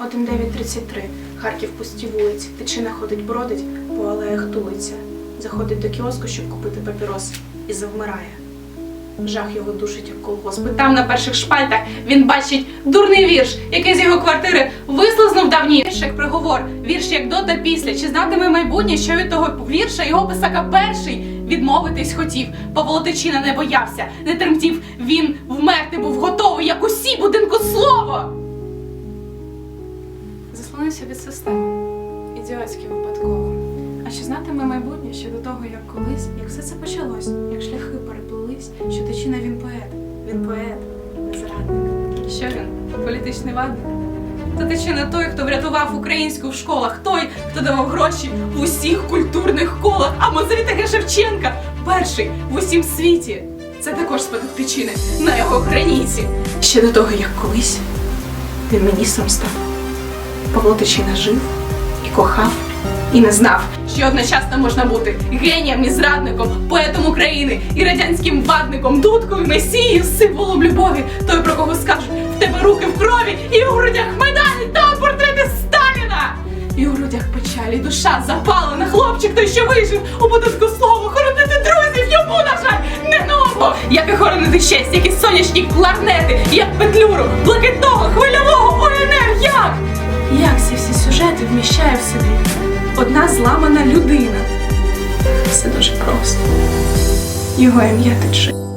1933. Харків пусті вулиці. Тичина ходить бродить, по алеях тулиться. Заходить до кіоску, щоб купити папірос, і завмирає. Жах його душить, як колгосп. Там на перших шпальтах він бачить дурний вірш, який з його квартири вислизнув давні. Вірш як приговор, вірш як до та після. Чи знатиме майбутнє, що від того вірша його писака перший відмовитись хотів. Павло Тичина не боявся, не тремтів. Він вмерти був готовий, як усі будинку слово. Заслонився від системи. Ідіотськи випадково. А чи знатиме майбутнє ще до того, як колись, як все це почалось, як шляхи переплились, що Тичина він поет, він поет, не зрадник. Що він? Політичний вадник? Та Тичина той, хто врятував українську в школах, той, хто давав гроші в усіх культурних колах, а Мозрітага Шевченка перший в усім світі. Це також спадок Тичини на його граніці. Ще до того, як колись він міністром став. Павло Тичина жив і кохав, і не знав, що одночасно можна бути генієм і зрадником, поетом України і радянським вадником, дудкою, месією, символом любові, той, про кого скажуть, в тебе руки в крові, і у грудях медалі та портрети Сталіна. І у грудях печалі душа запалена, хлопчик той, що вижив у будинку слово, хоронити друзів йому, на жаль, не ново. Як і хоронити честь, як і сонячні кларнети, як петлюру, блакитного, вміщає в собі одна зламана людина? Все дуже просто. Його ім'я Тичина.